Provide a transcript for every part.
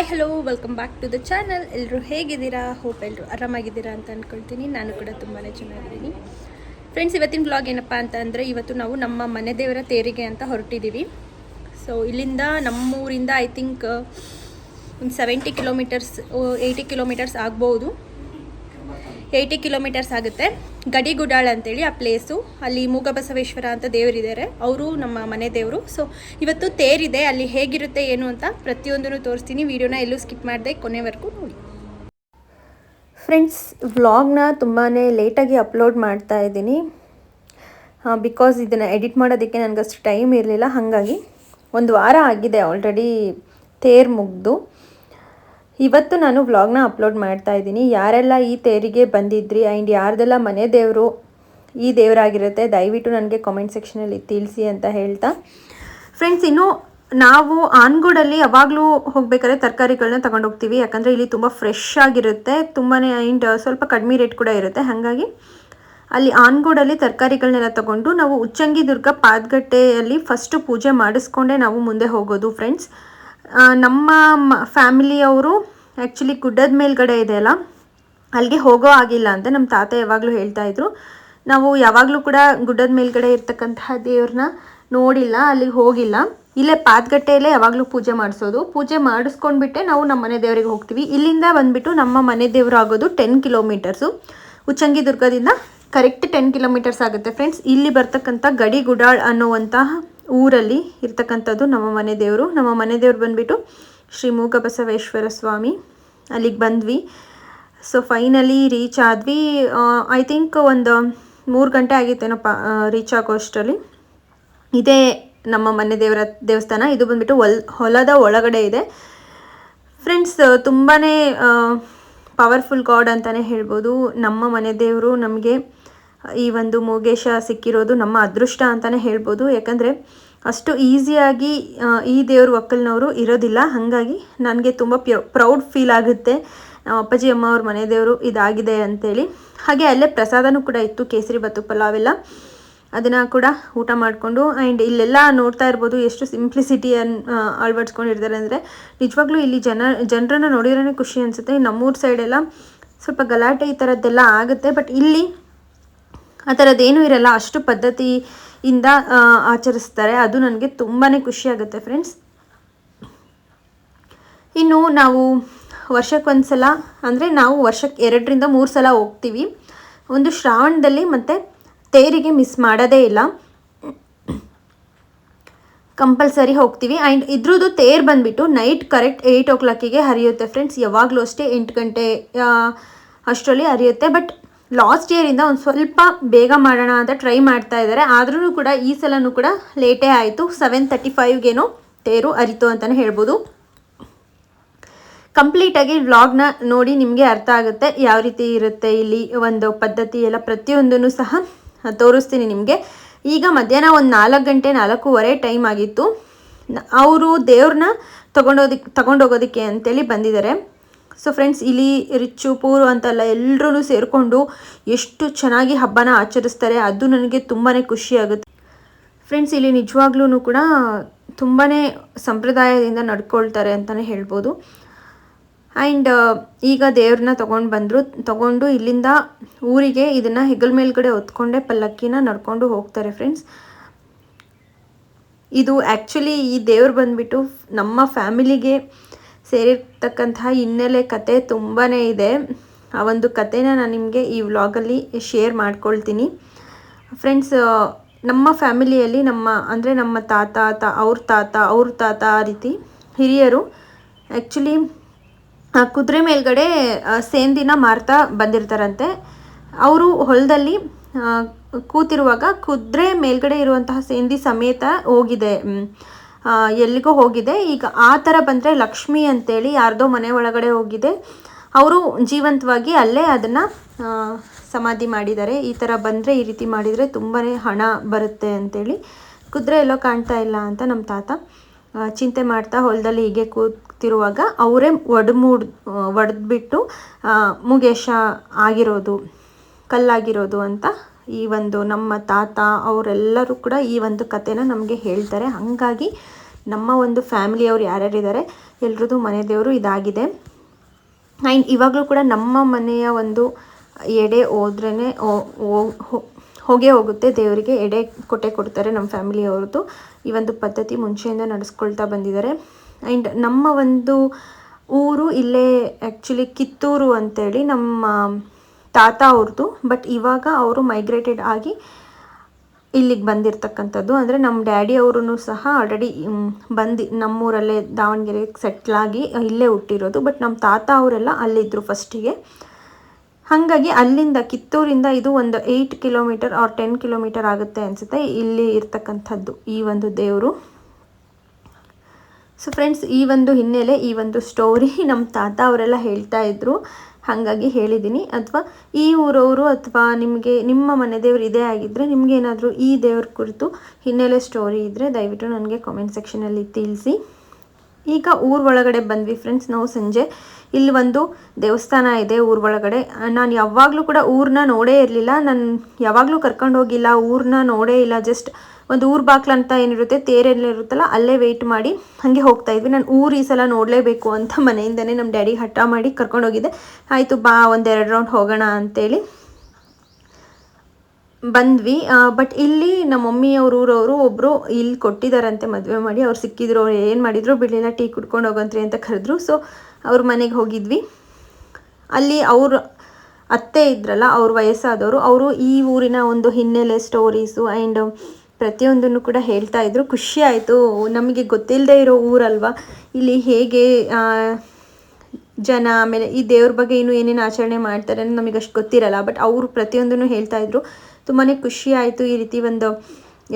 Hi hello welcome back to the channel ಎಲ್ಲರೂ ಹೇಗಿದ್ದೀರಾ? Hope ಎಲ್ಲರೂ ಆರಾಮಾಗಿದ್ದೀರಾ ಅಂತ ಅಂದ್ಕೊಳ್ತೀನಿ ನಾನು ಕೂಡ ತುಂಬಾ ಚೆನ್ನಾಗಿದ್ದೀನಿ. ಫ್ರೆಂಡ್ಸ್ ಇವತ್ತಿನ ಬ್ಲಾಗ್ ಏನಪ್ಪ ಅಂತ ಅಂದರೆ, ಇವತ್ತು ನಾವು ನಮ್ಮ ಮನೆ ದೇವರ ತೇರಿಗೆ ಅಂತ ಹೊರಟಿದ್ದೀವಿ ಸೊ ಇಲ್ಲಿಂದ ನಮ್ಮೂರಿಂದ ಐ ಥಿಂಕ್ ಒಂದು ಸೆವೆಂಟಿ ಕಿಲೋಮೀಟರ್ಸ್ ಏಯ್ಟಿ ಕಿಲೋಮೀಟರ್ಸ್ ಆಗ್ಬೋದು. ಏಯ್ಟಿ ಕಿಲೋಮೀಟರ್ಸ್ ಆಗುತ್ತೆ. ಗಡಿ ಗುಡಾಳ ಅಂತೇಳಿ ಆ ಪ್ಲೇಸು. ಅಲ್ಲಿ ಮೂಗಬಸವೇಶ್ವರ ಅಂತ ದೇವರಿದ್ದಾರೆ. ಅವರು ನಮ್ಮ ಮನೆ ದೇವರು. ಸೊ ಇವತ್ತು ತೇರಿದೆ. ಅಲ್ಲಿ ಹೇಗಿರುತ್ತೆ, ಏನು ಅಂತ ಪ್ರತಿಯೊಂದನ್ನು ತೋರಿಸ್ತೀನಿ. ವಿಡಿಯೋನ ಎಲ್ಲೂ ಸ್ಕಿಪ್ ಮಾಡಿದೆ ಕೊನೆವರೆಗೂ ನೋಡಿ. ಫ್ರೆಂಡ್ಸ್ ವ್ಲಾಗ್ನ ತುಂಬಾ ಲೇಟಾಗಿ ಅಪ್ಲೋಡ್ ಮಾಡ್ತಾ ಇದ್ದೀನಿ. ಬಿಕಾಸ್ ಇದನ್ನು ಎಡಿಟ್ ಮಾಡೋದಕ್ಕೆ ನನಗಷ್ಟು ಟೈಮ್ ಇರಲಿಲ್ಲ. ಹಾಗಾಗಿ, ಒಂದು ವಾರ ಆಗಿದೆ ಆಲ್ರೆಡಿ ತೇರು ಮುಗ್ದು. ಇವತ್ತು ನಾನು ವ್ಲಾಗ್ನ ಅಪ್ಲೋಡ್ ಮಾಡ್ತಾ ಇದ್ದೀನಿ. ಯಾರೆಲ್ಲ ಈ ತೇರಿಗೆ ಬಂದಿದ್ರಿ ಆ್ಯಂಡ್ ಯಾರ್ದೆಲ್ಲ ಮನೆ ದೇವರು ಈ ದೇವರಾಗಿರುತ್ತೆ, ದಯವಿಟ್ಟು ನನಗೆ ಕಾಮೆಂಟ್ ಸೆಕ್ಷನಲ್ಲಿ ತಿಳಿಸಿ ಅಂತ ಹೇಳ್ತಾ. ಫ್ರೆಂಡ್ಸ್ ಇನ್ನು ನಾವು ಆನ್ಗೋಡಲ್ಲಿ ಯಾವಾಗಲೂ ಹೋಗ್ಬೇಕಾದ್ರೆ ತರಕಾರಿಗಳನ್ನ ತಗೊಂಡು ಹೋಗ್ತೀವಿ ಯಾಕಂದರೆ ಇಲ್ಲಿ ತುಂಬ ಫ್ರೆಶ್ ಆಗಿರುತ್ತೆ. ತುಂಬಾ ಆ್ಯಂಡ್ ಸ್ವಲ್ಪ ಕಡಿಮೆ ರೇಟ್ ಕೂಡ ಇರುತ್ತೆ. ಹಾಗಾಗಿ ಅಲ್ಲಿ ಆನ್ಗೋಡಲ್ಲಿ ತರಕಾರಿಗಳನ್ನೆಲ್ಲ ತಗೊಂಡು ನಾವು ಉಚ್ಚಂಗಿ ದುರ್ಗ ಪಾದಗಟ್ಟೆಯಲ್ಲಿ ಫಸ್ಟು ಪೂಜೆ ಮಾಡಿಸ್ಕೊಂಡೇ ನಾವು ಮುಂದೆ ಹೋಗೋದು ಫ್ರೆಂಡ್ಸ್ ನಮ್ಮ ಫ್ಯಾಮಿಲಿಯವರು ಆ್ಯಕ್ಚುಲಿ ಗುಡ್ಡದ ಮೇಲ್ಗಡೆ ಇದೆ ಅಲ್ಲ, ಅಲ್ಲಿಗೆ ಹೋಗೋ ಆಗಿಲ್ಲ ಅಂತ ನಮ್ಮ ತಾತ ಯಾವಾಗಲೂ ಹೇಳ್ತಾ ಇದ್ರು. ನಾವು ಯಾವಾಗಲೂ ಕೂಡ ಗುಡ್ಡದ ಮೇಲ್ಗಡೆ ಇರ್ತಕ್ಕಂತಹ ದೇವ್ರನ್ನ ನೋಡಿಲ್ಲ, ಅಲ್ಲಿಗೆ ಹೋಗಿಲ್ಲ. ಇಲ್ಲೇ ಪಾದಗಟ್ಟೆಯಲ್ಲೇ ಯಾವಾಗಲೂ ಪೂಜೆ ಮಾಡಿಸೋದು. ಪೂಜೆ ಮಾಡಿಸ್ಕೊಂಡ್ಬಿಟ್ಟೆ ನಾವು ನಮ್ಮ ಮನೆ ದೇವರಿಗೆ ಹೋಗ್ತೀವಿ. ಇಲ್ಲಿಂದ ಬಂದ್ಬಿಟ್ಟು ನಮ್ಮ ಮನೆ ದೇವರು ಆಗೋದು ಟೆನ್ ಕಿಲೋಮೀಟರ್ಸು ಉಚ್ಚಂಗಿ ದುರ್ಗದಿಂದ ಕರೆಕ್ಟ್ ಟೆನ್ ಕಿಲೋಮೀಟರ್ಸ್ ಆಗುತ್ತೆ. ಫ್ರೆಂಡ್ಸ್ ಇಲ್ಲಿ ಬರ್ತಕ್ಕಂಥ ಗಡಿ ಗುಡಾಳ್ ಅನ್ನುವಂತಹ ಊರಲ್ಲಿ ಇರ್ತಕ್ಕಂಥದ್ದು ನಮ್ಮ ಮನೆ ದೇವರು. ನಮ್ಮ ಮನೆ ದೇವ್ರು ಬಂದ್ಬಿಟ್ಟು ಶ್ರೀ ಮೂಕಬಸವೇಶ್ವರ ಸ್ವಾಮಿ ಅಲ್ಲಿಗೆ ಬಂದ್ವಿ. ಸೊ ಫೈನಲಿ ರೀಚ್ ಆದ್ವಿ. ಐ ಥಿಂಕ್ ಒಂದು ಮೂರು ಗಂಟೆ ಆಗಿತ್ತೇನಪ್ಪ ರೀಚ್ ಆಗೋ ಅಷ್ಟರಲ್ಲಿ. ಇದೇ ನಮ್ಮ ಮನೆ ದೇವರ ದೇವಸ್ಥಾನ. ಇದು ಬಂದ್ಬಿಟ್ಟು ಹೊಲ್ ಹೊಲದ ಒಳಗಡೆ ಇದೆ. ಫ್ರೆಂಡ್ಸ್ ತುಂಬಾ ಪವರ್ಫುಲ್ ಗಾಡ್ ಅಂತಲೇ ಹೇಳ್ಬೋದು. ನಮ್ಮ ಮನೆ ದೇವರು ನಮಗೆ ಈ ಒಂದು ಮೂಗೇಶ ಸಿಕ್ಕಿರೋದು ನಮ್ಮ ಅದೃಷ್ಟ ಅಂತಲೇ ಹೇಳ್ಬೋದು. ಯಾಕಂದರೆ ಅಷ್ಟು ಈಸಿಯಾಗಿ ಈ ದೇವ್ರ ಒಕ್ಕಲಿನವರು ಇರೋದಿಲ್ಲ. ಹಾಗಾಗಿ ನನಗೆ ತುಂಬ ಪ್ರೌಡ್ ಫೀಲ್ ಆಗುತ್ತೆ. ನಮ್ಮ ಅಪ್ಪಾಜಿ, ಅಮ್ಮ ಅವ್ರ ಮನೆ ದೇವರು ಇದಾಗಿದೆ ಅಂತೇಳಿ. ಹಾಗೆ ಅಲ್ಲೇ ಪ್ರಸಾದನೂ ಕೂಡ ಇತ್ತು, ಕೇಸರಿ ಬತ್ತು ಪಲಾವ್ ಎಲ್ಲ ಅದನ್ನು ಕೂಡ ಊಟ ಮಾಡಿಕೊಂಡು ಆ್ಯಂಡ್ ಇಲ್ಲೆಲ್ಲ ನೋಡ್ತಾ ಇರ್ಬೋದು ಎಷ್ಟು ಸಿಂಪ್ಲಿಸಿಟಿಯನ್ನು ಅಳವಡಿಸ್ಕೊಂಡಿರ್ತಾರೆ ಅಂದರೆ, ನಿಜವಾಗ್ಲೂ ಇಲ್ಲಿ ಜನ, ಜನರನ್ನು ನೋಡಿದ್ರೇ ಖುಷಿ ಅನಿಸುತ್ತೆ. ನಮ್ಮೂರ ಸೈಡೆಲ್ಲ ಸ್ವಲ್ಪ ಗಲಾಟೆ ಈ ಥರದ್ದೆಲ್ಲ ಆಗುತ್ತೆ. ಬಟ್ ಇಲ್ಲಿ ಆ ಥರದ್ದೇನೂ ಇರಲ್ಲ, ಅಷ್ಟು ಪದ್ಧತಿಯಿಂದ ಆಚರಿಸ್ತಾರೆ. ಅದು ನನಗೆ ತುಂಬಾ ಖುಷಿಯಾಗುತ್ತೆ ಫ್ರೆಂಡ್ಸ್. ಇನ್ನು ನಾವು ವರ್ಷಕ್ಕೊಂದು ಸಲ ಅಂದರೆ ನಾವು ವರ್ಷಕ್ಕೆ ಎರಡರಿಂದ ಮೂರು ಸಲ ಹೋಗ್ತೀವಿ. ಒಂದು ಶ್ರಾವಣದಲ್ಲಿ ಮತ್ತು ತೇರಿಗೆ ಮಿಸ್ ಮಾಡೋದೇ ಇಲ್ಲ. ಕಂಪಲ್ಸರಿ ಹೋಗ್ತೀವಿ. ಆ್ಯಂಡ್ ಇದ್ರದ್ದು ತೇರು ಬಂದುಬಿಟ್ಟು ನೈಟ್ ಕರೆಕ್ಟ್ ಏಯ್ಟ್ ಓ ಕ್ಲಾಕಿಗೆ ಹರಿಯುತ್ತೆ ಫ್ರೆಂಡ್ಸ್. ಯಾವಾಗಲೂ ಅಷ್ಟೇ ಎಂಟು ಗಂಟೆ ಅಷ್ಟರಲ್ಲಿ ಹರಿಯುತ್ತೆ. ಬಟ್ ಲಾಸ್ಟ್ ಇಯರಿಂದ ಒಂದು ಸ್ವಲ್ಪ ಬೇಗ ಮಾಡೋಣ ಅಂತ ಟ್ರೈ ಮಾಡ್ತಾ ಇದ್ದಾರೆ. ಆದ್ರೂ ಕೂಡ ಈ ಸಲನೂ ಕೂಡ ಲೇಟೇ ಆಯಿತು. ಸೆವೆನ್ ತರ್ಟಿ ಫೈವ್ಗೇನೋ ತೇರು ಅರಿತು ಅಂತಲೇ ಹೇಳ್ಬೋದು. ಕಂಪ್ಲೀಟಾಗಿ ವ್ಲಾಗ್ನ ನೋಡಿ ನಿಮಗೆ ಅರ್ಥ ಆಗುತ್ತೆ. ಯಾವ ರೀತಿ ಇರುತ್ತೆ ಇಲ್ಲಿ ಒಂದು ಪದ್ಧತಿ ಎಲ್ಲ ಪ್ರತಿಯೊಂದನ್ನು ಸಹ ತೋರಿಸ್ತೀನಿ ನಿಮಗೆ. ಈಗ ಮಧ್ಯಾಹ್ನ ಒಂದು ನಾಲ್ಕು ಗಂಟೆ ನಾಲ್ಕೂವರೆ ಟೈಮ್ ಆಗಿತ್ತು. ಅವರು ದೇವ್ರನ್ನ ತಗೊಂಡೋದಕ್ಕೆ ತಗೊಂಡೋಗೋದಕ್ಕೆ ಅಂತೇಳಿ ಬಂದಿದ್ದಾರೆ. ಸೊ ಫ್ರೆಂಡ್ಸ್ ಇಲ್ಲಿ ರಿಚ್ಚು, ಪೂರು ಅಂತಲ್ಲ ಎಲ್ಲರೂ ಸೇರಿಕೊಂಡು ಎಷ್ಟು ಚೆನ್ನಾಗಿ ಹಬ್ಬನ ಆಚರಿಸ್ತಾರೆ, ಅದು ನನಗೆ ತುಂಬಾ ಖುಷಿ ಆಗುತ್ತೆ. ಫ್ರೆಂಡ್ಸ್ ಇಲ್ಲಿ ನಿಜವಾಗ್ಲೂ ಕೂಡ ತುಂಬಾ ಸಂಪ್ರದಾಯದಿಂದ ನಡ್ಕೊಳ್ತಾರೆ ಅಂತಲೇ ಹೇಳ್ಬೋದು. ಆ್ಯಂಡ್ ಈಗ ದೇವ್ರನ್ನ ತೊಗೊಂಡು ಬಂದರು, ತೊಗೊಂಡು ಇಲ್ಲಿಂದ ಊರಿಗೆ ಇದನ್ನು ಹೆಗಲ್ ಮೇಲ್ಗಡೆ ಹೊತ್ಕೊಂಡೆ ಪಲ್ಲಕ್ಕಿನ ನಡ್ಕೊಂಡು ಹೋಗ್ತಾರೆ ಫ್ರೆಂಡ್ಸ್ ಇದು ಆ್ಯಕ್ಚುಲಿ ಈ ದೇವ್ರು ಬಂದುಬಿಟ್ಟು ನಮ್ಮ ಫ್ಯಾಮಿಲಿಗೆ ಸೇರಿರ್ತಕ್ಕಂತಹ ಹಿನ್ನೆಲೆ ಕತೆ ತುಂಬಾ ಇದೆ. ಆ ಒಂದು ಕತೆನ ನಾನು ನಿಮಗೆ ಈ ವ್ಲಾಗಲ್ಲಿ ಶೇರ್ ಮಾಡ್ಕೊಳ್ತೀನಿ. ಫ್ರೆಂಡ್ಸ್ ನಮ್ಮ ಫ್ಯಾಮಿಲಿಯಲ್ಲಿ ನಮ್ಮ, ಅಂದರೆ ನಮ್ಮ ತಾತ, ತಾ, ಅವ್ರ ತಾತ ಅವ್ರ ತಾತ ಆ ರೀತಿ ಹಿರಿಯರು ಆ್ಯಕ್ಚುಲಿ ಕುದುರೆ ಮೇಲ್ಗಡೆ ಸೇಂದಿನ ಮಾರ್ತಾ ಬಂದಿರ್ತಾರಂತೆ. ಅವರು ಹೊಲದಲ್ಲಿ ಕೂತಿರುವಾಗ ಕುದುರೆ ಮೇಲ್ಗಡೆ ಇರುವಂತಹ ಸೇಂದಿ ಸಮೇತ ಹೋಗಿದೆ. ಎಲ್ಲಿಗೋ ಹೋಗಿದೆ. ಈಗ ಆ ಥರ ಬಂದರೆ ಲಕ್ಷ್ಮಿ ಅಂತೇಳಿ ಯಾರ್ದೋ ಮನೆ ಒಳಗಡೆ ಹೋಗಿದೆ. ಅವರು ಜೀವಂತವಾಗಿ ಅಲ್ಲೇ ಅದನ್ನು ಸಮಾಧಿ ಮಾಡಿದ್ದಾರೆ. ಈ ಥರ ಬಂದರೆ ಈ ರೀತಿ ಮಾಡಿದರೆ ತುಂಬಾ ಹಣ ಬರುತ್ತೆ ಅಂತೇಳಿ. ಕುದುರೆ ಎಲ್ಲೋ ಕಾಣ್ತಾ ಇಲ್ಲ ಅಂತ ನಮ್ಮ ತಾತ ಚಿಂತೆ ಮಾಡ್ತಾ ಹೊಲದಲ್ಲಿ ಹೀಗೆ ಕೂತಿರುವಾಗ ಅವರೇ ಒಡಮೂಡ್, ಒಡೆದ್ಬಿಟ್ಟು ಮುಗೇಶ ಆಗಿರೋದು, ಕಲ್ಲಾಗಿರೋದು ಅಂತ ಈ ಒಂದು ನಮ್ಮ ತಾತ ಅವರೆಲ್ಲರೂ ಕೂಡ ಈ ಒಂದು ಕಥೆನ ನಮಗೆ ಹೇಳ್ತಾರೆ. ಹಾಗಾಗಿ ನಮ್ಮ ಒಂದು ಫ್ಯಾಮಿಲಿಯವ್ರು ಯಾರ್ಯಾರಿದ್ದಾರೆ ಎಲ್ರದ್ದು ಮನೆ ದೇವರು ಇದಾಗಿದೆ. ಆ್ಯಂಡ್ ಇವಾಗಲೂ ಕೂಡ ನಮ್ಮ ಮನೆಯ ಒಂದು ಎಡೆ ಹೋದ್ರೇ ಹೋಗೇ ಹೋಗುತ್ತೆ. ದೇವರಿಗೆ ಎಡೆ ಕೊಟ್ಟೆ ಕೊಡ್ತಾರೆ ನಮ್ಮ ಫ್ಯಾಮಿಲಿಯವ್ರದ್ದು ಈ ಒಂದು ಪದ್ಧತಿ ಮುಂಚೆಯಿಂದ ನಡೆಸ್ಕೊಳ್ತಾ ಬಂದಿದ್ದಾರೆ. ಆ್ಯಂಡ್ ನಮ್ಮ ಒಂದು ಊರು ಇಲ್ಲೇ ಆ್ಯಕ್ಚುಲಿ ಕಿತ್ತೂರು ಅಂತೇಳಿ ನಮ್ಮ ತಾತ ಅವ್ರದ್ದು ಬಟ್ ಇವಾಗ ಅವರು ಮೈಗ್ರೇಟೆಡ್ ಆಗಿ ಇಲ್ಲಿಗೆ ಬಂದಿರತಕ್ಕಂಥದ್ದು. ಅಂದರೆ ನಮ್ಮ ಡ್ಯಾಡಿ ಅವರು ಸಹ ಆಲ್ರೆಡಿ ಬಂದು, ನಮ್ಮೂರಲ್ಲೇ ದಾವಣಗೆರೆಗೆ ಸೆಟ್ಲಾಗಿ ಇಲ್ಲೇ ಹುಟ್ಟಿರೋದು ಬಟ್ ನಮ್ಮ ತಾತ ಅವರೆಲ್ಲ ಅಲ್ಲಿದ್ದರು ಫಸ್ಟಿಗೆ ಹಾಗಾಗಿ ಅಲ್ಲಿಂದ, ಕಿತ್ತೂರಿಂದ ಇದು ಒಂದು eight kilometre or ten kilometre ಆಗುತ್ತೆ ಅನಿಸುತ್ತೆ ಇಲ್ಲಿ ಇರ್ತಕ್ಕಂಥದ್ದು, ಈ ಒಂದು ದೇವರು. ಸೊ ಫ್ರೆಂಡ್ಸ್ ಈ ಒಂದು ಹಿನ್ನೆಲೆ, ಈ ಒಂದು ಸ್ಟೋರಿ ನಮ್ಮ ತಾತ ಅವರೆಲ್ಲ ಹೇಳ್ತಾ ಇದ್ರು. ಹಾಗಾಗಿ ಹೇಳಿದ್ದೀನಿ. ಅಥವಾ ಈ ಊರವರು ಅಥವಾ ನಿಮಗೆ ನಿಮ್ಮ ಮನೆ ದೇವರು ಇದೇ ಆಗಿದ್ದರೆ ನಿಮಗೇನಾದರೂ ಈ ದೇವ್ರ ಕುರಿತು ಹಿನ್ನೆಲೆ ಸ್ಟೋರಿ ಇದ್ದರೆ ದಯವಿಟ್ಟು ನನಗೆ ಕಾಮೆಂಟ್ ಸೆಕ್ಷನಲ್ಲಿ ತಿಳಿಸಿ. ಈಗ ಊರ ಒಳಗಡೆ ಬಂದ್ವಿ ಫ್ರೆಂಡ್ಸ್ ನಾವು ಸಂಜೆ ಇಲ್ಲಿ ಒಂದು ದೇವಸ್ಥಾನ ಇದೆ ಊರ ಒಳಗಡೆ. ನಾನು ಯಾವಾಗಲೂ ಕೂಡ ಊರನ್ನ ನೋಡೇ ಇರಲಿಲ್ಲ. ನಾನು ಯಾವಾಗಲೂ ಕರ್ಕೊಂಡು ಹೋಗಿಲ್ಲ. ಊರನ್ನ ನೋಡೇ ಇಲ್ಲ. ಜಸ್ಟ್ ಒಂದು ಊರು ಬಾಕ್ಲ ಅಂತ ಏನಿರುತ್ತೆ ತೇರೆಲ್ಲಿರುತ್ತಲ್ಲ ಅಲ್ಲೇ ವೆಯ್ಟ್ ಮಾಡಿ ಹಾಗೆ ಹೋಗ್ತಾ ಇದ್ವಿ. ನಾನು ಊರು ಈ ಸಲ ನೋಡಲೇಬೇಕು ಅಂತ ಮನೆಯಿಂದನೇ ನಮ್ಮ ಡ್ಯಾಡಿ ಹಠ ಮಾಡಿ ಕರ್ಕೊಂಡೋಗಿದ್ದೆ. ಆಯಿತು, ಬಾ, ಒಂದೆರಡು ರೌಂಡ್ ಹೋಗೋಣ ಅಂತೇಳಿ ಬಂದ್ವಿ. ಬಟ್ ಇಲ್ಲಿ ನಮ್ಮ ಮಮ್ಮಿಯವ್ರ, ಊರವರು ಒಬ್ಬರು ಇಲ್ಲಿ ಕೊಟ್ಟಿದ್ದಾರಂತೆ ಮದುವೆ ಮಾಡಿ. ಅವ್ರು ಸಿಕ್ಕಿದ್ರು, ಅವ್ರು ಏನು ಮಾಡಿದ್ರು ಬಿಡಲಿಲ್ಲ ಟೀ ಕುಡ್ಕೊಂಡು ಹೋಗಂತ್ರಿ ಅಂತ ಕರೆದ್ರು. ಸೊ ಅವ್ರ ಮನೆಗೆ ಹೋಗಿದ್ವಿ. ಅಲ್ಲಿ ಅವ್ರ ಅತ್ತೆ ಇದ್ರಲ್ಲ, ಅವ್ರ ವಯಸ್ಸಾದವರು, ಅವರು ಈ ಊರಿನ ಒಂದು ಹಿನ್ನೆಲೆ ಸ್ಟೋರೀಸು ಆ್ಯಂಡ್ ಪ್ರತಿಯೊಂದನ್ನು ಕೂಡ ಹೇಳ್ತಾ ಇದ್ರು. ಖುಷಿ ಆಯಿತು. ನಮಗೆ ಗೊತ್ತಿಲ್ಲದೆ ಇರೋ ಊರಲ್ವಾ? ಇಲ್ಲಿ ಹೇಗೆ ಜನ, ಆಮೇಲೆ ಈ ದೇವ್ರ ಬಗ್ಗೆ ಇನ್ನೂ ಏನೇನು ಆಚರಣೆ ಮಾಡ್ತಾರೆ ಅಂತ ನಮಗೆ ಅಷ್ಟು ಗೊತ್ತಿರಲ್ಲ. ಬಟ್ ಅವರು ಪ್ರತಿಯೊಂದನ್ನು ಹೇಳ್ತಾ ಇದ್ರು. ತುಂಬಾ ಖುಷಿ ಆಯಿತು ಈ ರೀತಿ ಒಂದು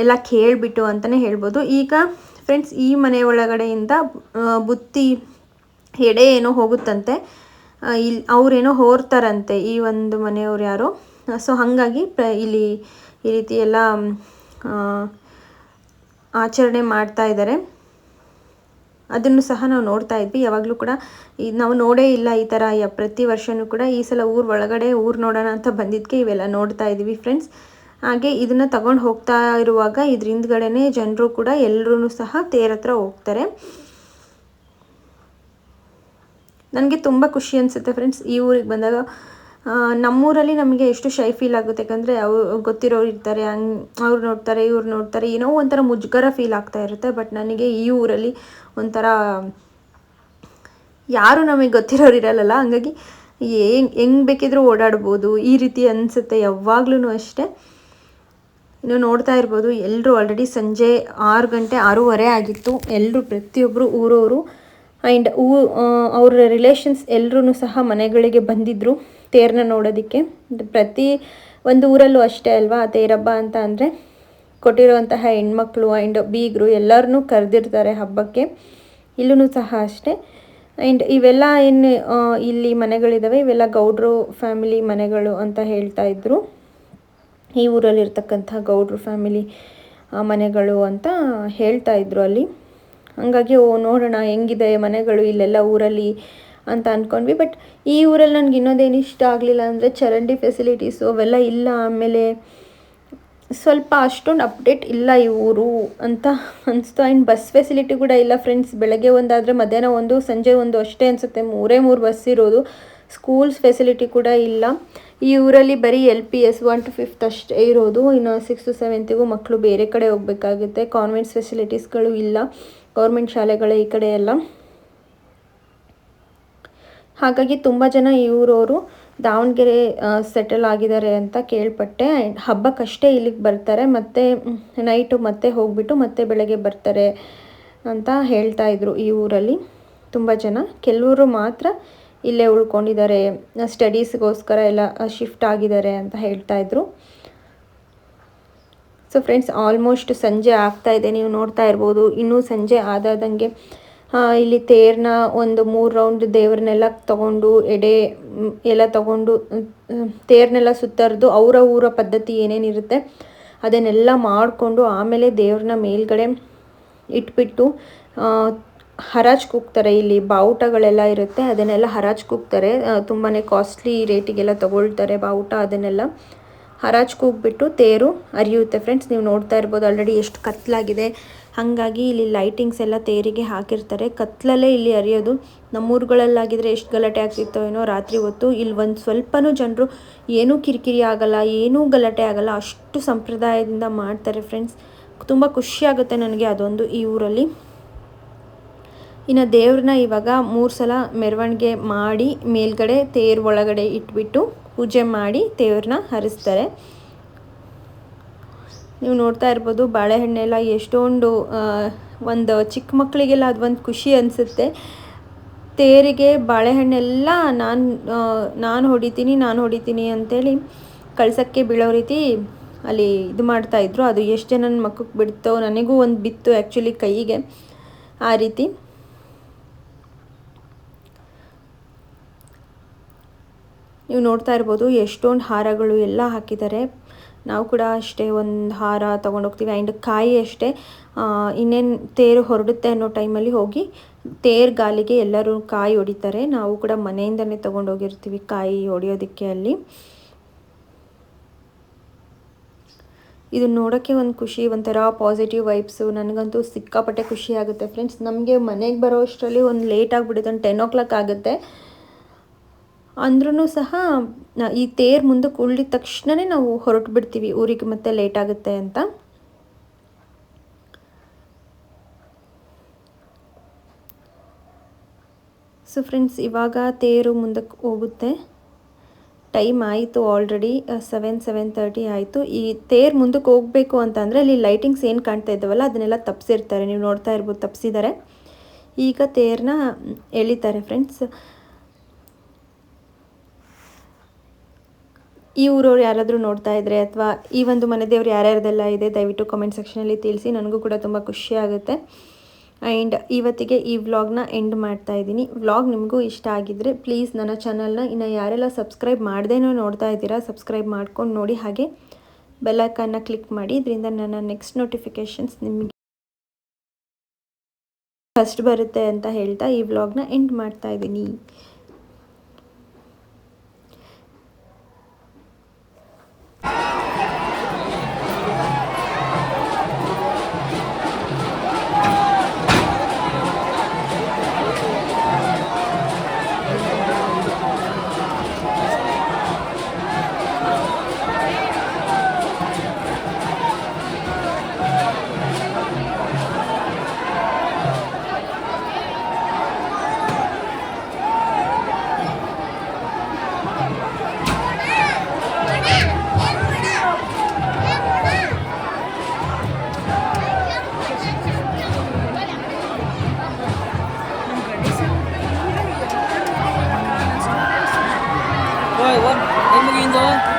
ಎಲ್ಲ ಕೇಳಿಬಿಟ್ಟು ಅಂತಲೇ ಹೇಳ್ಬೋದು. ಈಗ ಫ್ರೆಂಡ್ಸ್ ಈ ಮನೆ ಒಳಗಡೆಯಿಂದ ಬುತ್ತಿ ಎಡೆ ಏನೋ ಹೋಗುತ್ತಂತೆ. ಇಲ್ಲಿ ಅವರೇನೋ ಹೋರ್ತಾರಂತೆ ಈ ಒಂದು ಮನೆಯವ್ರು ಯಾರೋ. ಸೊ ಹಾಗಾಗಿ ಇಲ್ಲಿ ಈ ರೀತಿ ಎಲ್ಲ ಆಚರಣೆ ಮಾಡ್ತಾ ಇದ್ದಾರೆ. ಅದನ್ನು ಸಹ ನಾವು ನೋಡ್ತಾ ಇದ್ವಿ. ಯಾವಾಗಲೂ ಕೂಡ ಈ ನಾವು ನೋಡೇ ಇಲ್ಲ ಈ ಥರ ಪ್ರತಿ ವರ್ಷವೂ ಕೂಡ ಈ ಸಲ ಊರು ಒಳಗಡೆ ಊರು ನೋಡೋಣ ಅಂತ ಬಂದಿದ್ದಕ್ಕೆ ಇವೆಲ್ಲ ನೋಡ್ತಾ ಇದ್ದೀವಿ ಫ್ರೆಂಡ್ಸ್. ಹಾಗೆ ಇದನ್ನು ತಗೊಂಡು ಹೋಗ್ತಾ ಇರುವಾಗ ಇದ್ರ ಹಿಂದ್ಗಡೆ ಜನರು ಕೂಡ ಎಲ್ಲರೂ ಸಹ ತೇರ ಹತ್ರ ಹೋಗ್ತಾರೆ. ನನಗೆ ತುಂಬ ಖುಷಿ ಅನಿಸುತ್ತೆ ಫ್ರೆಂಡ್ಸ್ ಈ ಊರಿಗೆ ಬಂದಾಗ. ನಮ್ಮೂರಲ್ಲಿ ನಮಗೆ ಎಷ್ಟು ಶೈ ಫೀಲ್ ಆಗುತ್ತೆ ಯಾಕಂದರೆ ಅವ್ರು ಗೊತ್ತಿರೋರು ಇರ್ತಾರೆ, ಹಂಗೆ ಅವ್ರು ನೋಡ್ತಾರೆ, ಇವ್ರು ನೋಡ್ತಾರೆ, ಏನೋ ಒಂಥರ ಮುಜುಗರ ಫೀಲ್ ಆಗ್ತಾ ಇರುತ್ತೆ. ಬಟ್ ನನಗೆ ಈ ಊರಲ್ಲಿ ಒಂಥರ ಯಾರು ನಮಗೆ ಗೊತ್ತಿರೋರು ಇರಲ್ಲ ಹಂಗಾಗಿ ಹೆಂಗೆ ಹೆಂಗೆ ಬೇಕಿದ್ರೂ ಓಡಾಡ್ಬೋದು, ಈ ರೀತಿ ಅನಿಸುತ್ತೆ ಯಾವಾಗ್ಲೂ ಅಷ್ಟೇ. ಇನ್ನು ನೋಡ್ತಾ ಇರ್ಬೋದು ಎಲ್ಲರೂ ಆಲ್ರೆಡಿ ಸಂಜೆ ಆರು ಗಂಟೆ, ಆರೂವರೆ ಆಗಿತ್ತು. ಎಲ್ಲರೂ ಪ್ರತಿಯೊಬ್ಬರು ಊರವರು. ಆ್ಯಂಡ್ ಊ ಅವ್ರ ರಿಲೇಷನ್ಸ್ ಎಲ್ಲರೂ ಸಹ ಮನೆಗಳಿಗೆ ಬಂದಿದ್ದರು ತೇರನ್ನ ನೋಡೋದಕ್ಕೆ. ಪ್ರತಿ ಒಂದು ಊರಲ್ಲೂ ಅಷ್ಟೇ ಅಲ್ವಾ? ತೇರಬ್ಬ ಅಂತ ಅಂದರೆ ಕೊಟ್ಟಿರುವಂತಹ ಹೆಣ್ಮಕ್ಳು ಆ್ಯಂಡ್ ಬೀಗರು ಎಲ್ಲರನ್ನೂ ಕರೆದಿರ್ತಾರೆ ಹಬ್ಬಕ್ಕೆ. ಇಲ್ಲೂ ಸಹ ಅಷ್ಟೇ. ಆ್ಯಂಡ್ ಇವೆಲ್ಲ ಏನು ಇಲ್ಲಿ ಮನೆಗಳಿದ್ದಾವೆ ಇವೆಲ್ಲ ಗೌಡ್ರು ಫ್ಯಾಮಿಲಿ ಮನೆಗಳು ಅಂತ ಹೇಳ್ತಾ ಇದ್ರು. ಈ ಊರಲ್ಲಿರ್ತಕ್ಕಂಥ ಗೌಡ್ರು ಫ್ಯಾಮಿಲಿ ಮನೆಗಳು ಅಂತ ಹೇಳ್ತಾ ಇದ್ರು ಅಲ್ಲಿ. ಹಾಗಾಗಿ ಓ ನೋಡೋಣ ಹೆಂಗಿದೆ ಮನೆಗಳು ಇಲ್ಲೆಲ್ಲ ಊರಲ್ಲಿ. ಅಂತ ಅಂದ್ಕೊಂಡ್ವಿ ಬಟ್ ಈ ಊರಲ್ಲಿ ನನಗೆ ಇನ್ನೊಂದೇನು ಇಷ್ಟ ಆಗಲಿಲ್ಲ ಅಂದರೆ ಚರಂಡಿ ಫೆಸಿಲಿಟೀಸು ಅವೆಲ್ಲ ಇಲ್ಲ. ಆಮೇಲೆ ಸ್ವಲ್ಪ ಅಷ್ಟೊಂದು ಅಪ್ಡೇಟ್ ಇಲ್ಲ ಈ ಊರು ಅಂತ ಅನಿಸ್ತು. ಆ್ಯಂಡ್ ಬಸ್ ಫೆಸಿಲಿಟಿ ಕೂಡ ಇಲ್ಲ ಫ್ರೆಂಡ್ಸ್ ಬೆಳಗ್ಗೆ ಒಂದಾದರೆ ಮಧ್ಯಾಹ್ನ ಒಂದು, ಸಂಜೆ ಒಂದು ಅಷ್ಟೇ ಅನಿಸುತ್ತೆ. ಮೂರೇ ಮೂರು ಬಸ್ ಇರೋದು. ಸ್ಕೂಲ್ಸ್ ಫೆಸಿಲಿಟಿ ಕೂಡ ಇಲ್ಲ. ಈ ಊರಲ್ಲಿ ಬರೀ L P S one to fifth ಅಷ್ಟೇ ಇರೋದು. ಇನ್ನು ಸಿಕ್ಸ್ತು ಸೆವೆಂತಿಗೂ ಮಕ್ಕಳು ಬೇರೆ ಕಡೆ ಹೋಗಬೇಕಾಗುತ್ತೆ. ಕಾನ್ವೆಂಟ್ಸ್ ಫೆಸಿಲಿಟೀಸ್ಗಳು ಇಲ್ಲ. ಗೌರ್ಮೆಂಟ್ ಶಾಲೆಗಳೇ ಈ ಕಡೆ ಎಲ್ಲ. ಹಾಗಾಗಿ ತುಂಬ ಜನ ಇವರವರು ದಾವಣಗೆರೆ ಸೆಟಲ್ ಆಗಿದ್ದಾರೆ ಅಂತ ಕೇಳ್ಪಟ್ಟೆ. ಹಬ್ಬಕ್ಕಷ್ಟೇ ಇಲ್ಲಿಗೆ ಬರ್ತಾರೆ. ಮತ್ತು ನೈಟು ಮತ್ತೆ ಹೋಗಿಬಿಟ್ಟು ಮತ್ತೆ ಬೆಳಗ್ಗೆ ಬರ್ತಾರೆ ಅಂತ ಹೇಳ್ತಾ ಇದ್ರು ಈ ಊರಲ್ಲಿ ತುಂಬ ಜನ. ಕೆಲವರು ಮಾತ್ರ ಇಲ್ಲೇ ಉಳ್ಕೊಂಡಿದ್ದಾರೆ. ಸ್ಟಡೀಸ್ಗೋಸ್ಕರ ಎಲ್ಲ ಶಿಫ್ಟ್ ಆಗಿದ್ದಾರೆ ಅಂತ ಹೇಳ್ತಾ ಇದ್ರು. ಸೊ ಫ್ರೆಂಡ್ಸ್ ಆಲ್ಮೋಸ್ಟ್ ಸಂಜೆ ಆಗ್ತಾ ಇದೆ. ನೀವು ನೋಡ್ತಾ ಇರ್ಬೋದು. ಇನ್ನೂ ಸಂಜೆ ಆದಾದಂಗೆ ಇಲ್ಲಿ ತೇರನ್ನ ಒಂದು ಮೂರು ರೌಂಡ್ ದೇವ್ರನ್ನೆಲ್ಲ ತಗೊಂಡು ಎಡೆ ಎಲ್ಲ ತಗೊಂಡು ತೇರನ್ನೆಲ್ಲ ಸುತ್ತರಿದು ಅವರ ಊರ ಪದ್ಧತಿ ಏನೇನಿರುತ್ತೆ ಅದನ್ನೆಲ್ಲ ಮಾಡಿಕೊಂಡು ಆಮೇಲೆ ದೇವ್ರನ್ನ ಮೇಲ್ಗಡೆ ಇಟ್ಬಿಟ್ಟು ಹರಾಜ್ ಕೂಗ್ತಾರೆ. ಇಲ್ಲಿ ಬಾವುಟಗಳೆಲ್ಲ ಇರುತ್ತೆ, ಅದನ್ನೆಲ್ಲ ಹರಾಜ್ ಕೂಗ್ತಾರೆ. ತುಂಬಾ ಕಾಸ್ಟ್ಲಿ ರೇಟಿಗೆಲ್ಲ ತಗೊಳ್ತಾರೆ ಬಾವುಟ ಅದನ್ನೆಲ್ಲ. ಹರಾಜ್ ಕೂಗ್ಬಿಟ್ಟು ತೇರು ಅರಿಯುತ್ತೆ ಫ್ರೆಂಡ್ಸ್ ನೀವು ನೋಡ್ತಾ ಇರ್ಬೋದು ಆಲ್ರೆಡಿ ಎಷ್ಟು ಕತ್ಲಾಗಿದೆ. ಹಾಗಾಗಿ ಇಲ್ಲಿ ಲೈಟಿಂಗ್ಸ್ ಎಲ್ಲ ತೇರಿಗೆ ಹಾಕಿರ್ತಾರೆ. ಕತ್ಲಲ್ಲೇ ಇಲ್ಲಿ ಅರಿಯೋದು ನಮ್ಮೂರುಗಳಲ್ಲಾಗಿದ್ರೆ ಎಷ್ಟು ಗಲಾಟೆ ಆಗ್ತಿತ್ತೋ ಏನೋ ರಾತ್ರಿ ಹೊತ್ತು. ಇಲ್ಲಿ ಒಂದು ಸ್ವಲ್ಪನೂ ಜನರು ಏನೂ ಕಿರಿಕಿರಿ ಆಗಲ್ಲ, ಏನೂ ಗಲಾಟೆ ಆಗಲ್ಲ. ಅಷ್ಟು ಸಂಪ್ರದಾಯದಿಂದ ಮಾಡ್ತಾರೆ ಫ್ರೆಂಡ್ಸ್ ತುಂಬ ಖುಷಿಯಾಗುತ್ತೆ ನನಗೆ ಅದೊಂದು ಈ ಊರಲ್ಲಿ. ಇನ್ನು ದೇವ್ರನ್ನ ಇವಾಗ ಮೂರು ಸಲ ಮೆರವಣಿಗೆ ಮಾಡಿ ಮೇಲ್ಗಡೆ ತೇರು ಒಳಗಡೆ ಇಟ್ಬಿಟ್ಟು ಪೂಜೆ ಮಾಡಿ ದೇವ್ರನ್ನ ಹರಿಸ್ತಾರೆ. ನೀವು ನೋಡ್ತಾ ಇರ್ಬೋದು ಬಾಳೆಹಣ್ಣೆಲ್ಲ ಎಷ್ಟೊಂದು ಒಂದು ಚಿಕ್ಕ ಮಕ್ಕಳಿಗೆಲ್ಲ ಅದೊಂದು ಖುಷಿ ಅನಿಸುತ್ತೆ. ತೇರಿಗೆ ಬಾಳೆಹಣ್ಣೆಲ್ಲ ನಾನು ನಾನು ಹೊಡಿತೀನಿ ನಾನು ಹೊಡಿತೀನಿ ಅಂತೇಳಿ ಕಳ್ಸೋಕ್ಕೆ ಬೀಳೋ ರೀತಿ ಅಲ್ಲಿ ಇದು ಮಾಡ್ತಾಯಿದ್ರು ಅದು ಎಷ್ಟು ಜನ ಮಕ್ಕಕ್ಕೆ ಬಿಡ್ತೋ ನನಗೂ ಒಂದು ಬಿತ್ತು ಆ್ಯಕ್ಚುಲಿ ಕೈಗೆ ಆ ರೀತಿ. ನೀವು ನೋಡ್ತಾ ಇರ್ಬೋದು ಎಷ್ಟೊಂದು ಹಾರಗಳು ಎಲ್ಲ ಹಾಕಿದ್ದಾರೆ. ನಾವು ಕೂಡ ಅಷ್ಟೇ ಒಂದು ಹಾರ ತೊಗೊಂಡೋಗ್ತೀವಿ ಆ್ಯಂಡ್ ಕಾಯಿ ಅಷ್ಟೇ. ಇನ್ನೇನು ತೇರು ಹೊರಡುತ್ತೆ ಅನ್ನೋ ಟೈಮಲ್ಲಿ ಹೋಗಿ ತೇರು ಗಾಲಿಗೆ ಎಲ್ಲರೂ ಕಾಯಿ ಹೊಡಿತಾರೆ. ನಾವು ಕೂಡ ಮನೆಯಿಂದನೇ ತೊಗೊಂಡೋಗಿರ್ತೀವಿ ಕಾಯಿ ಹೊಡಿಯೋದಕ್ಕೆ ಅಲ್ಲಿ. ಇದು ನೋಡೋಕ್ಕೆ ಒಂದು ಖುಷಿ, ಒಂಥರ ಪಾಸಿಟಿವ್ ವೈಬ್ಸು ನನಗಂತೂ ಸಿಕ್ಕಾಪಟ್ಟೆ ಖುಷಿ ಆಗುತ್ತೆ ಫ್ರೆಂಡ್ಸ್ ನಮಗೆ ಮನೆಗೆ ಬರೋ ಅಷ್ಟರಲ್ಲಿ ಒಂದು ಲೇಟ್ ಆಗಿಬಿಡುತ್ತೆ, ಒಂದು ಟೆನ್ ಓ ಕ್ಲಾಕ್ ಆಗುತ್ತೆ. ಅಂದ್ರೂ ಸಹ ಈ ತೇರು ಮುಂದಕ್ಕೆ ಉಳ್ಳಿದ ತಕ್ಷಣವೇ ನಾವು ಹೊರಟು ಬಿಡ್ತೀವಿ. ಊರಿಗೆ ಮತ್ತೆ ಲೇಟ್ ಆಗುತ್ತೆ ಅಂತ. ಸೊ ಫ್ರೆಂಡ್ಸ್ ಇವಾಗ ತೇರು ಮುಂದಕ್ಕೆ ಹೋಗುತ್ತೆ. ಟೈಮ್ ಆಯಿತು ಆಲ್ರೆಡಿ ಸೆವೆನ್ ಸೆವೆನ್ ತರ್ಟಿ ಆಯಿತು. ಈ ತೇರು ಮುಂದಕ್ಕೆ ಹೋಗಬೇಕು ಅಂತಂದರೆ ಅಲ್ಲಿ ಲೈಟಿಂಗ್ಸ್ ಏನು ಕಾಣ್ತಾ ಇದ್ದಾವಲ್ಲ, ಅದನ್ನೆಲ್ಲ ತಪ್ಪಿಸಿರ್ತಾರೆ ನೀವು ನೋಡ್ತಾ ಇರ್ಬೋದು ತಪ್ಪಿಸಿದ್ದಾರೆ ಈಗ ತೇರನ್ನ ಎಳಿತಾರೆ ಫ್ರೆಂಡ್ಸ್ ಈ ಊರವ್ರು ಯಾರಾದರೂ ನೋಡ್ತಾ ಇದ್ದರೆ ಅಥವಾ ಈ ಒಂದು ಮನೆ ದೇವ್ರು ಯಾರ್ಯಾರ್ದೆಲ್ಲ ಇದೆ, ದಯವಿಟ್ಟು ಕಮೆಂಟ್ ಸೆಕ್ಷನಲ್ಲಿ ತಿಳಿಸಿ. ನನಗೂ ಕೂಡ ತುಂಬ ಖುಷಿ ಆಗುತ್ತೆ. ಆ್ಯಂಡ್ ಇವತ್ತಿಗೆ ಈ ವ್ಲಾಗ್ನ ಎಂಡ್ ಮಾಡ್ತಾ ಇದ್ದೀನಿ. ವ್ಲಾಗ್ ನಿಮಗೂ ಇಷ್ಟ ಆಗಿದ್ದರೆ ಪ್ಲೀಸ್ ನನ್ನ ಚಾನಲ್ನ ಇನ್ನು ಯಾರೆಲ್ಲ ಸಬ್ಸ್ಕ್ರೈಬ್ ಮಾಡ್ದೇನೋ ನೋಡ್ತಾ ಇದ್ದೀರಾ ಸಬ್ಸ್ಕ್ರೈಬ್ ಮಾಡ್ಕೊಂಡು ನೋಡಿ. ಹಾಗೆ ಬೆಲ್ಲೈಕನ್ನ ಕ್ಲಿಕ್ ಮಾಡಿ. ಇದರಿಂದ ನನ್ನ ನೆಕ್ಸ್ಟ್ ನೋಟಿಫಿಕೇಷನ್ಸ್ ನಿಮಗೆ ಫಸ್ಟ್ ಬರುತ್ತೆ ಅಂತ ಹೇಳ್ತಾ ಈ ವ್ಲಾಗ್ನ ಎಂಡ್ ಮಾಡ್ತಾ ಇದ್ದೀನಿ. 龙